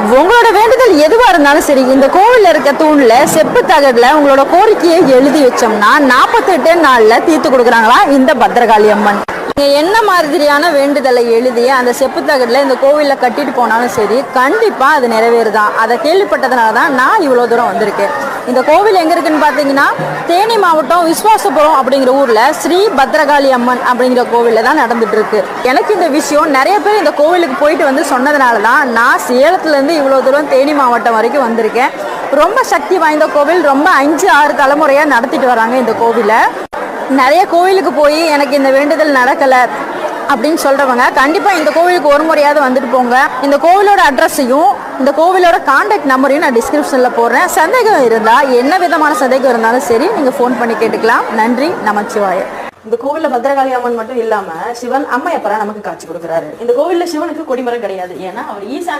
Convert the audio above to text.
உங்களோட வேண்டுதல் எதுவா இருந்தாலும் சரி இந்த கோவிலில் இருக்க தூண்ல செப்பு தகடுல உங்களோட கோரிக்கையை எழுதி வச்சோம்னா நாற்பத்தெட்டு நாள்ல தீர்த்து கொடுக்குறாங்களா இந்த பத்ரகாளி அம்மன். நீங்கள் என்ன மாதிரியான வேண்டுதலை எழுதி அந்த செப்பு தகடில் இந்த கோவிலில் கட்டிட்டு போனாலும் சரி கண்டிப்பாக அது நிறைவேறுதான். அதை கேள்விப்பட்டதுனால தான் நான் இவ்வளோ தூரம் வந்திருக்கேன். இந்த கோவில் எங்க இருக்குன்னு பாத்தீங்கன்னா தேனி மாவட்டம் விஸ்வாசபுரம் அப்படிங்கிற ஊர்ல ஸ்ரீ பத்ரகாளி அம்மன் அப்படிங்கிற கோவில்ல தான் நடந்துட்டு இருக்கு எனக்கு இந்த விஷயம் நிறைய பேர் இந்த கோவிலுக்கு போயிட்டு வந்து சொன்னதுனால தான் நான் சேலத்துல இருந்து இவ்வளவு தூரம் தேனி மாவட்டம் வரைக்கும் வந்திருக்கேன். ரொம்ப சக்தி வாய்ந்த கோவில் ரொம்ப அஞ்சு ஆறு தலைமுறையா நடத்திட்டு வராங்க இந்த கோவிலை. நிறைய கோவிலுக்கு போய் எனக்கு இந்த வேண்டுதல் நடக்கலை. அப்படின்னு சொல்கிறவங்க கண்டிப்பாக இந்த கோவிலுக்கு ஒரு முறையாவது வந்துட்டு போங்க. இந்த கோவிலோட அட்ரஸையும் இந்த கோவிலோட கான்டாக்ட் நம்பரையும் நான் டிஸ்கிரிப்ஷனில் போடுறேன். சந்தேகம் இருந்தால் என்ன விதமான சந்தேகம் இருந்தாலும் சரி நீங்கள் ஃபோன் பண்ணி கேட்டுக்கலாம். நன்றி நமச்சிவாய இந்த கோவில்ல பத்ரகாளி அம்மன் மட்டும் இல்லாம சிவன் அம்மையப்பரா நமக்கு காட்சி கொடுக்குறாரு. இந்த கோவில்ல சிவனுக்கு கொடிமரம் கிடையாது. ஏன்னா அவர் ஈசானி